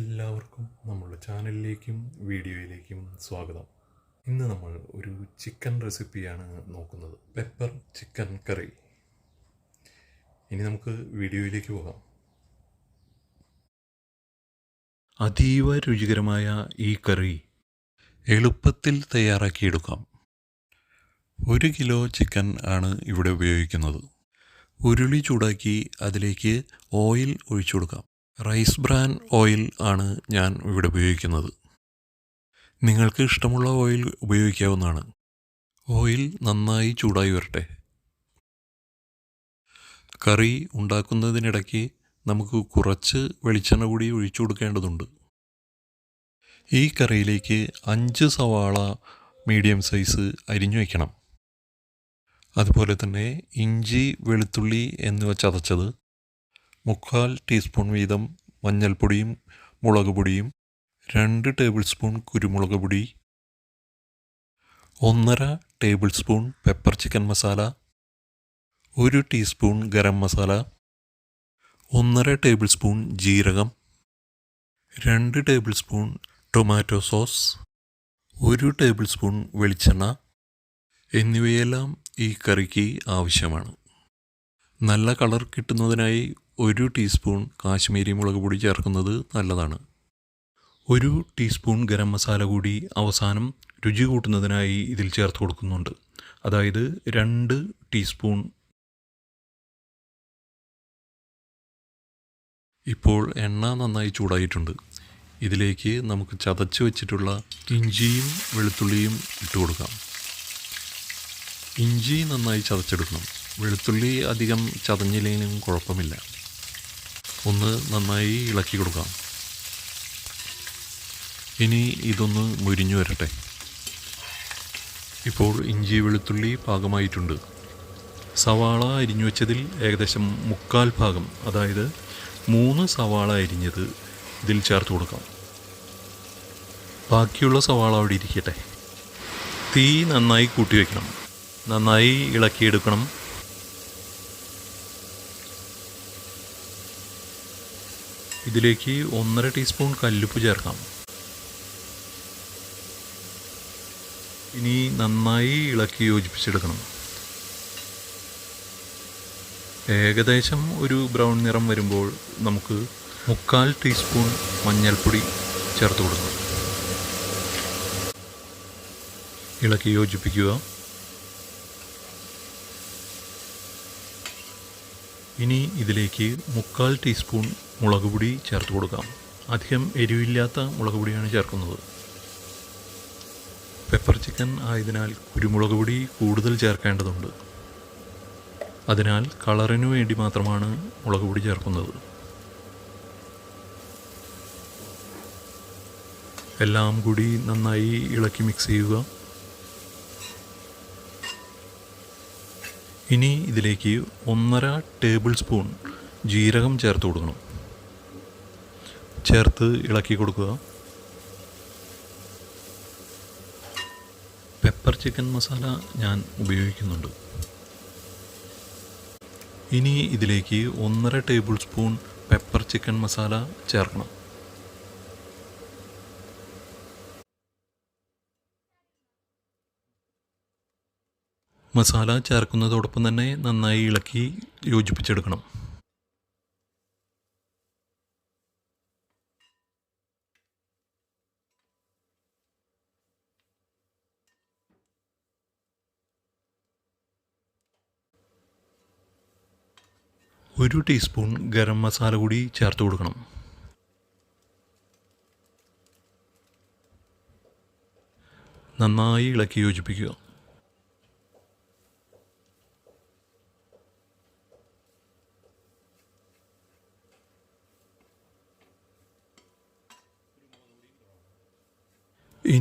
എല്ലാവർക്കും നമ്മുടെ ചാനലിലേക്കും വീഡിയോയിലേക്കും സ്വാഗതം. ഇന്ന് നമ്മൾ ഒരു ചിക്കൻ റെസിപ്പിയാണ് നോക്കുന്നത്. Pepper chicken curry. ഇനി നമുക്ക് വീഡിയോയിലേക്ക് പോകാം. അതീവ രുചികരമായ ഈ കറി എളുപ്പത്തിൽ തയ്യാറാക്കിയെടുക്കാം. ഒരു കിലോ ചിക്കൻ ആണ് ഇവിടെ ഉപയോഗിക്കുന്നത്. ഉരുളി ചൂടാക്കി അതിലേക്ക് ഓയിൽ ഒഴിച്ചു കൊടുക്കാം. റൈസ് ബ്രാൻ ഓയിൽ ആണ് ഞാൻ ഇവിടെ ഉപയോഗിക്കുന്നത്. നിങ്ങൾക്ക് ഇഷ്ടമുള്ള ഓയിൽ ഉപയോഗിക്കാവുന്നതാണ്. ഓയിൽ നന്നായി ചൂടായി വരട്ടെ. കറി ഉണ്ടാക്കുന്നതിനിടയ്ക്ക് നമുക്ക് കുറച്ച് വെളിച്ചെണ്ണ കൂടി ഒഴിച്ചു കൊടുക്കേണ്ടതുണ്ട്. ഈ കറിയിലേക്ക് അഞ്ച് സവാള മീഡിയം സൈസ് അരിഞ്ഞു വയ്ക്കണം അതുപോലെ തന്നെ ഇഞ്ചി വെളുത്തുള്ളി എന്നിവ ചതച്ചത് മുക്കാൽ ടീസ്പൂൺ വീതം മഞ്ഞൾപ്പൊടിയും മുളക് പൊടിയും രണ്ട് ടേബിൾ സ്പൂൺ കുരുമുളക് പൊടി ഒന്നര table spoon pepper chicken masala ഒരു ടീസ്പൂൺ ഗരം മസാല ഒന്നര ടേബിൾ സ്പൂൺ ജീരകം രണ്ട് ടേബിൾ സ്പൂൺ ടൊമാറ്റോ സോസ് ഒരു ടേബിൾ സ്പൂൺ വെളിച്ചെണ്ണ എന്നിവയെല്ലാം ഈ കറിക്ക് ആവശ്യമാണ്. നല്ല കളർ കിട്ടുന്നതിനായി ഒരു ടീസ്പൂൺ കാശ്മീരി മുളക് പൊടി ചേർക്കുന്നത് നല്ലതാണ്. ഒരു ടീസ്പൂൺ ഗരം മസാല കൂടി അവസാനം രുചി കൂട്ടുന്നതിനായി ഇതിൽ ചേർത്ത് കൊടുക്കുന്നുണ്ട്. അതായത് രണ്ട് ടീസ്പൂൺ. ഇപ്പോൾ എണ്ണ നന്നായി ചൂടായിട്ടുണ്ട്. ഇതിലേക്ക് നമുക്ക് ചതച്ച് വെച്ചിട്ടുള്ള ഇഞ്ചിയും വെളുത്തുള്ളിയും ഇട്ട് കൊടുക്കാം. ഇഞ്ചി നന്നായി ചതച്ചെടുക്കണം. വെളുത്തുള്ളി അധികം ചതഞ്ഞില്ലെങ്കിലും കുഴപ്പമില്ല. ഒന്ന് നന്നായി ഇളക്കി കൊടുക്കാം. ഇനി ഇതൊന്ന് മുരിഞ്ഞു വരട്ടെ. ഇപ്പോൾ ഇഞ്ചി വെളുത്തുള്ളി പാകമായിട്ടുണ്ട്. സവാള അരിഞ്ഞു വെച്ചതിൽ ഏകദേശം മുക്കാൽ ഭാഗം അതായത് മൂന്ന് സവാള അരിഞ്ഞത് ഇതിൽ ചേർത്ത് കൊടുക്കാം. ബാക്കിയുള്ള സവാള അവിടെ ഇരിക്കട്ടെ. തീ നന്നായി കൂട്ടി വയ്ക്കണം നന്നായി ഇളക്കിയെടുക്കണം. ഇതിലേക്ക് ഒന്നര ടീസ്പൂൺ കല്ലുപ്പ് ചേർക്കാം. ഇനി നന്നായി ഇളക്കി യോജിപ്പിച്ചെടുക്കണം. ഏകദേശം ഒരു ബ്രൗൺ നിറം വരുമ്പോൾ നമുക്ക് മുക്കാൽ ടീസ്പൂൺ മഞ്ഞൾപ്പൊടി ചേർത്ത് കൊടുക്കണം ഇളക്കി യോജിപ്പിക്കുക. ഇനി ഇതിലേക്ക് മുക്കാൽ ടീസ്പൂൺ മുളക് പൊടി ചേർത്ത് കൊടുക്കാം. അധികം എരിവില്ലാത്ത മുളക് പൊടിയാണ് ചേർക്കുന്നത്. പെപ്പർ ചിക്കൻ ആയതിനാൽ കുരുമുളക് പൊടി കൂടുതൽ ചേർക്കേണ്ടതുണ്ട്. അതിനാൽ കളറിനു വേണ്ടി മാത്രമാണ് മുളക് പൊടി ചേർക്കുന്നത്. എല്ലാം കൂടി നന്നായി ഇളക്കി മിക്സ് ചെയ്യുക. ഇനി ഇതിലേക്ക് ഒന്നര ടേബിൾ സ്പൂൺ ജീരകം ചേർത്ത് കൊടുക്കണം. ചേർത്ത് ഇളക്കി കൊടുക്കുക. പെപ്പർ ചിക്കൻ മസാല ഞാൻ ഉപയോഗിക്കുന്നുണ്ട്. ഇനി ഇതിലേക്ക് ഒന്നര table spoon pepper chicken masala ചേർക്കണം. മസാല ചേർക്കുന്നതോടൊപ്പം തന്നെ നന്നായി ഇളക്കി യോജിപ്പിച്ചെടുക്കണം. ഒരു ടീസ്പൂൺ ഗരം മസാല കൂടി ചേർത്ത് കൊടുക്കണം. നന്നായി ഇളക്കി യോജിപ്പിക്കുക.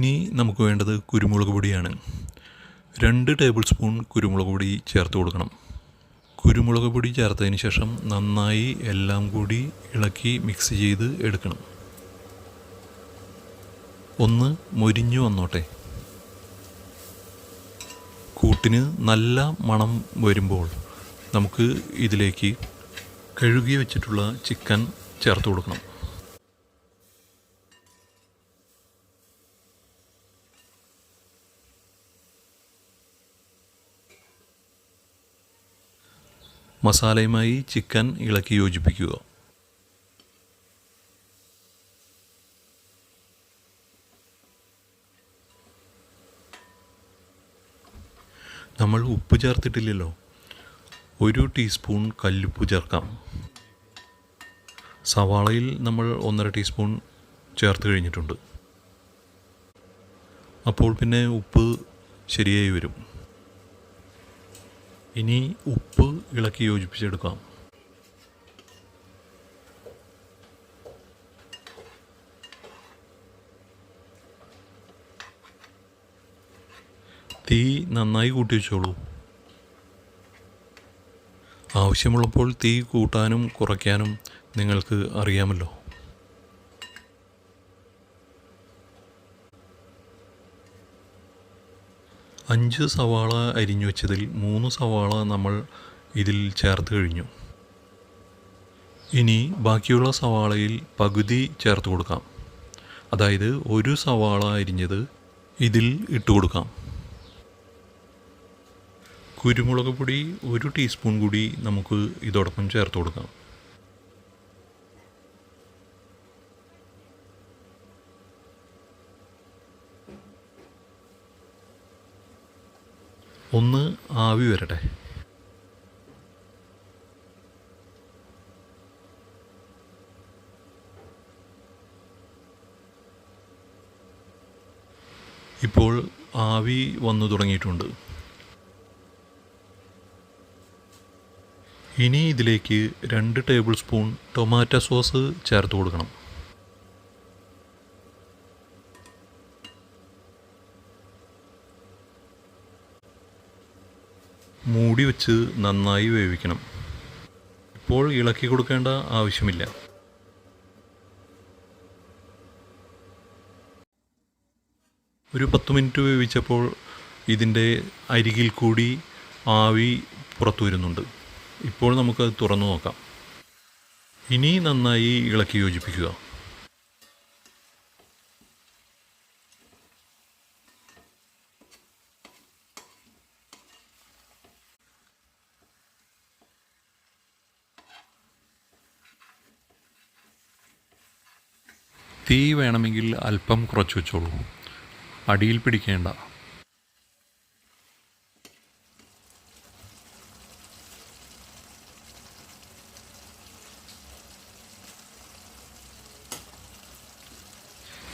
ഇനി നമുക്ക് വേണ്ടത് കുരുമുളക് പൊടിയാണ്. രണ്ട് ടേബിൾ സ്പൂൺ കുരുമുളക് പൊടി ചേർത്ത് കൊടുക്കണം. കുരുമുളക് പൊടി ചേർത്തതിന് ശേഷം നന്നായി എല്ലാം കൂടി ഇളക്കി മിക്സ് ചെയ്ത് എടുക്കണം. ഒന്ന് മൊരിഞ്ഞു വന്നോട്ടെ. കൂട്ടിന് നല്ല മണം വരുമ്പോൾ നമുക്ക് ഇതിലേക്ക് കഴുകി വെച്ചിട്ടുള്ള ചിക്കൻ ചേർത്ത് കൊടുക്കണം. മസാലയുമായി ചിക്കൻ ഇളക്കി യോജിപ്പിക്കുക. നമ്മൾ ഉപ്പ് ചേർത്തിട്ടില്ലല്ലോ. ഒരു ടീസ്പൂൺ കല്ലുപ്പ് ചേർക്കാം. സവാളയിൽ നമ്മൾ ഒന്നര ടീസ്പൂൺ ചേർത്ത് കഴിഞ്ഞിട്ടുണ്ട്. അപ്പോൾ പിന്നെ ഉപ്പ് ശരിയായി വരും. ഇനി ഉപ്പ് ഇളക്കി യോജിപ്പിച്ചെടുക്കാം. തീ നന്നായി കൂട്ടി വെച്ചോളൂ. ആവശ്യമുള്ളപ്പോൾ തീ കൂട്ടാനും കുറയ്ക്കാനും നിങ്ങൾക്ക് അറിയാമല്ലോ. അഞ്ച് സവാള അരിഞ്ഞു വെച്ചതിൽ മൂന്ന് സവാള നമ്മൾ ഇതിൽ ചേർത്ത് കഴിഞ്ഞു. ഇനി ബാക്കിയുള്ള സവാളയിൽ പകുതി ചേർത്ത് കൊടുക്കാം. അതായത് ഒരു സവാള അരിഞ്ഞത് ഇതിൽ ഇട്ട് കൊടുക്കാം. കുരുമുളക് പൊടി ഒരു ടീസ്പൂൺ കൂടി നമുക്ക് ഇതോടൊപ്പം ചേർത്ത് കൊടുക്കാം ഒന്ന് ആവി വരട്ടെ. ഇപ്പോൾ ആവി വന്നു തുടങ്ങിയിട്ടുണ്ട്. ഇനി ഇതിലേക്ക് രണ്ട് ടേബിൾ സ്പൂൺ ടൊമാറ്റോ സോസ് ചേർത്ത് കൊടുക്കണം. മൂടി വെച്ച് നന്നായി വേവിക്കണം. ഇപ്പോൾ ഇളക്കി കൊടുക്കേണ്ട ആവശ്യമില്ല. ഒരു പത്ത് മിനിറ്റ് വേവിച്ചപ്പോൾ ഇതിന്റെ അരികിൽ കൂടി ആവി പുറത്തു വരുന്നുണ്ട്. ഇപ്പോൾ നമുക്കത് തുറന്നു നോക്കാം. ഇനി നന്നായി ഇളക്കി യോജിപ്പിക്കുക. തീ വേണമെങ്കിൽ അല്പം കുറച്ച് വെച്ചോളൂ. അടിയിൽ പിടിക്കേണ്ട.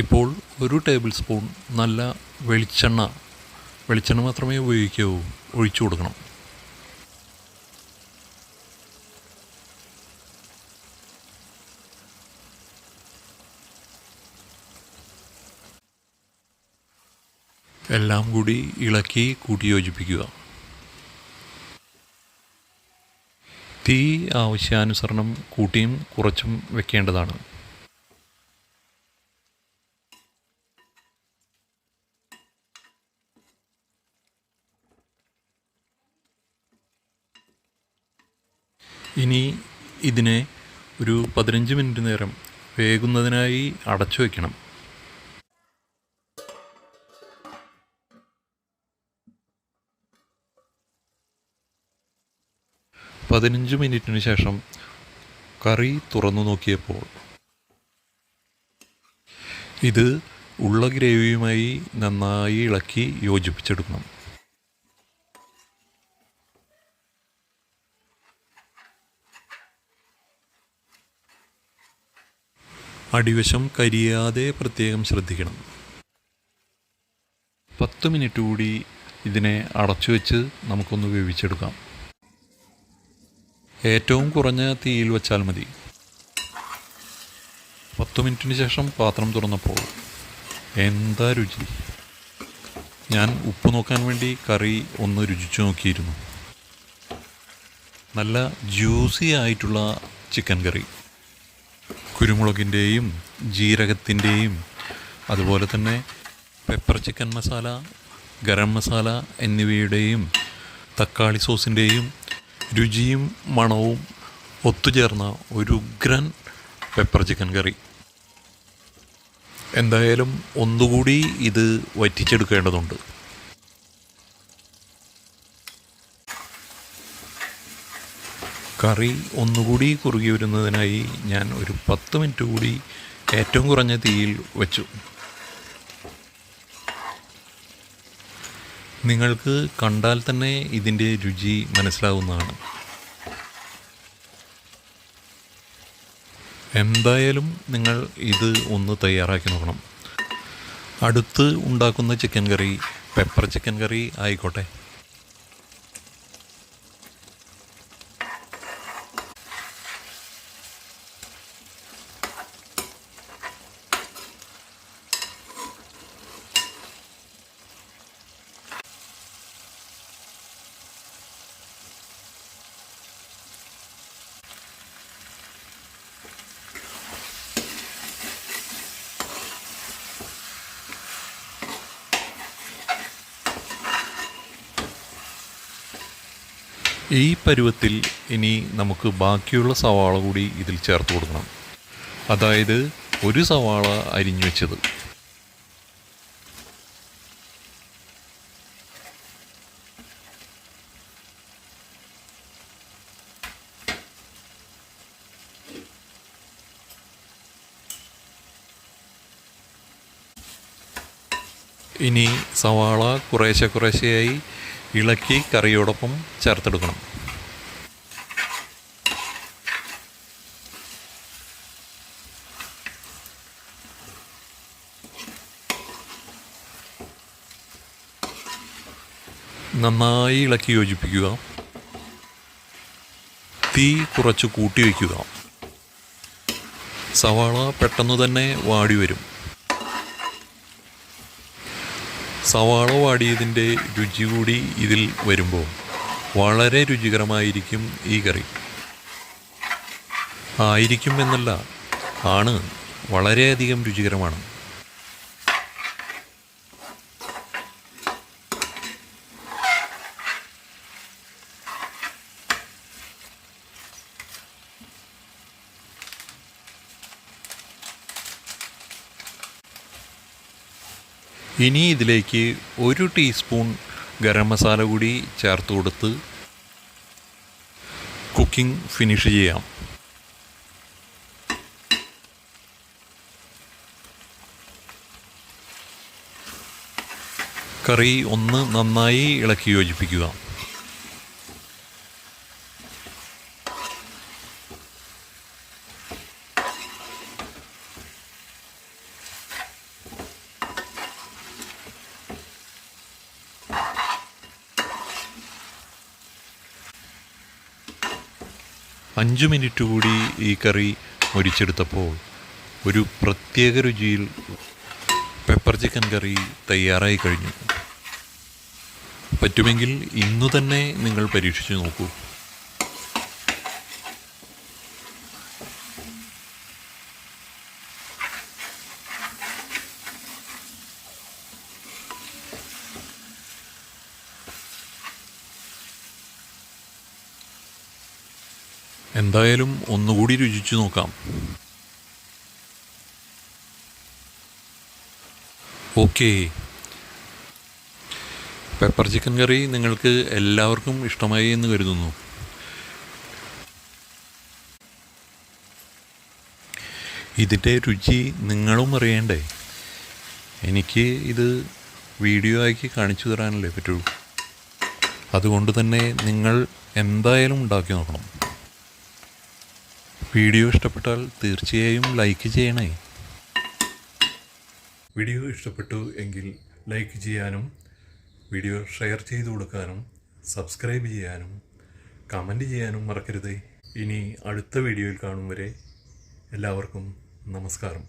ഇപ്പോൾ ഒരു ടേബിൾ സ്പൂൺ നല്ല വെളിച്ചെണ്ണ വെളിച്ചെണ്ണ മാത്രമേ ഉപയോഗിക്കാവൂ ഒഴിച്ചു കൊടുക്കണം. എല്ലാം കൂടി ഇളക്കി കൂട്ടിയോജിപ്പിക്കുക. തീ ആവശ്യാനുസരണം കൂട്ടിയും കുറച്ചും വെക്കേണ്ടതാണ്. ഇനി ഇതിനെ ഒരു പതിനഞ്ച് മിനിറ്റ് നേരം വേകുന്നതിനായി അടച്ചു വയ്ക്കണം പതിനഞ്ച് മിനിറ്റിന് ശേഷം കറി തുറന്നു നോക്കിയപ്പോൾ ഇത് ഉള്ള ഗ്രേവിയുമായി നന്നായി ഇളക്കി യോജിപ്പിച്ചെടുക്കണം. അടിവശം കരിയാതെ പ്രത്യേകം ശ്രദ്ധിക്കണം. പത്ത് മിനിറ്റ് കൂടി ഇതിനെ അടച്ചു വെച്ച് നമുക്കൊന്ന് വേവിച്ചെടുക്കാം. ഏറ്റവും കുറഞ്ഞ തീയിൽ വെച്ചാൽ മതി. പത്ത് മിനിറ്റിന് ശേഷം പാത്രം തുറന്നപ്പോൾ എന്താ രുചി? ഞാൻ ഉപ്പ് നോക്കാൻ വേണ്ടി കറി ഒന്ന് രുചിച്ചു നോക്കിയിരുന്നു. നല്ല ജ്യൂസി ആയിട്ടുള്ള ചിക്കൻ കറി. കുരുമുളകിന്റെയും ജീരകത്തിന്റെയും അതുപോലെ തന്നെ പെപ്പർ ചിക്കൻ മസാല ഗരം മസാല എന്നിവയുടെയും തക്കാളി സോസിന്റെയും രുചിയും മണവും ഒത്തുചേർന്ന ഒരു ഉഗ്രൻ പെപ്പർ ചിക്കൻ കറി. എന്തായാലും ഒന്നുകൂടി ഇത് വറ്റിച്ചെടുക്കേണ്ടതുണ്ട്. കറി ഒന്നുകൂടി കുറുകി വരുന്നതിനായി ഞാൻ ഒരു പത്ത് മിനിറ്റ് കൂടി ഏറ്റവും കുറഞ്ഞ തീയിൽ വെച്ചു. നിങ്ങൾക്ക് കണ്ടാൽ തന്നെ ഇതിന്റെ രുചി മനസ്സിലാവുന്നതാണ്. എന്തായാലും നിങ്ങൾ ഇത് ഒന്ന് തയ്യാറാക്കി നോക്കണം. അടുത്ത് ഉണ്ടാക്കുന്ന chicken curry pepper chicken curry ആയിക്കോട്ടെ. ഈ പരുവത്തിൽ ഇനി നമുക്ക് ബാക്കിയുള്ള സവാള കൂടി ഇതിൽ ചേർത്ത് കൊടുക്കണം. അതായത് ഒരു സവാള അരിഞ്ഞു വെച്ചത്. ഇനി സവാള കുറേശ്ശെ കുറേശ്ശെയായി ഇളക്കി കറിയോടൊപ്പം ചേർത്തെടുക്കണം. നന്നായി ഇളക്കി യോജിപ്പിക്കുക. തീ കുറച്ച് കൂട്ടി വയ്ക്കുക. സവാള പെട്ടെന്ന് തന്നെ വാടി വരും. സവാള വാടിയതിന്റെ രുചി കൂടി ഇതിൽ വരുമ്പോൾ വളരെ രുചികരമായിരിക്കും ഈ കറി. ആയിരിക്കും എന്നല്ല ആണ് വളരെയധികം രുചികരമാണ്. ഇനി ഇതിലേക്ക് ഒരു ടീസ്പൂൺ ഗരം മസാല കൂടി ചേർത്ത് കൊടുത്ത് കുക്കിംഗ് ഫിനിഷ് ചെയ്യാം. കറി ഒന്ന് നന്നായി ഇളക്കി യോജിപ്പിക്കുക. അഞ്ച് മിനിറ്റ് കൂടി ഈ കറി മൊരിച്ചെടുത്തപ്പോൾ ഒരു പ്രത്യേക രുചിയിൽ പെപ്പർ ചിക്കൻ കറി തയ്യാറായി കഴിഞ്ഞു. പറ്റുമെങ്കിൽ ഇന്നു തന്നെ നിങ്ങൾ പരീക്ഷിച്ചു നോക്കൂ. എന്തായാലും ഒന്നുകൂടി രുചിച്ചു നോക്കാം. ഓക്കെ. പെപ്പർ ചിക്കൻ കറി നിങ്ങൾക്ക് എല്ലാവർക്കും ഇഷ്ടമായി എന്ന് കരുതുന്നു. ഇതിന്റെ രുചി നിങ്ങളും അറിയണ്ടേ? എനിക്ക് ഇത് വീഡിയോ ആക്കി കാണിച്ചു തരാനല്ലേ പറ്റുള്ളൂ അതുകൊണ്ട് തന്നെ നിങ്ങൾ എന്തായാലും ഉണ്ടാക്കി നോക്കണം. വീഡിയോ ഇഷ്ടപ്പെട്ടാൽ തീർച്ചയായും ലൈക്ക് ചെയ്യണേ. വീഡിയോ ഇഷ്ടപ്പെട്ടു എങ്കിൽ ലൈക്ക് ചെയ്യാനും വീഡിയോ ഷെയർ ചെയ്തു കൊടുക്കാനും സബ്സ്ക്രൈബ് ചെയ്യാനും കമന്റ് ചെയ്യാനും മറക്കരുത്. ഇനി അടുത്ത വീഡിയോയിൽ കാണും വരെ എല്ലാവർക്കും നമസ്കാരം.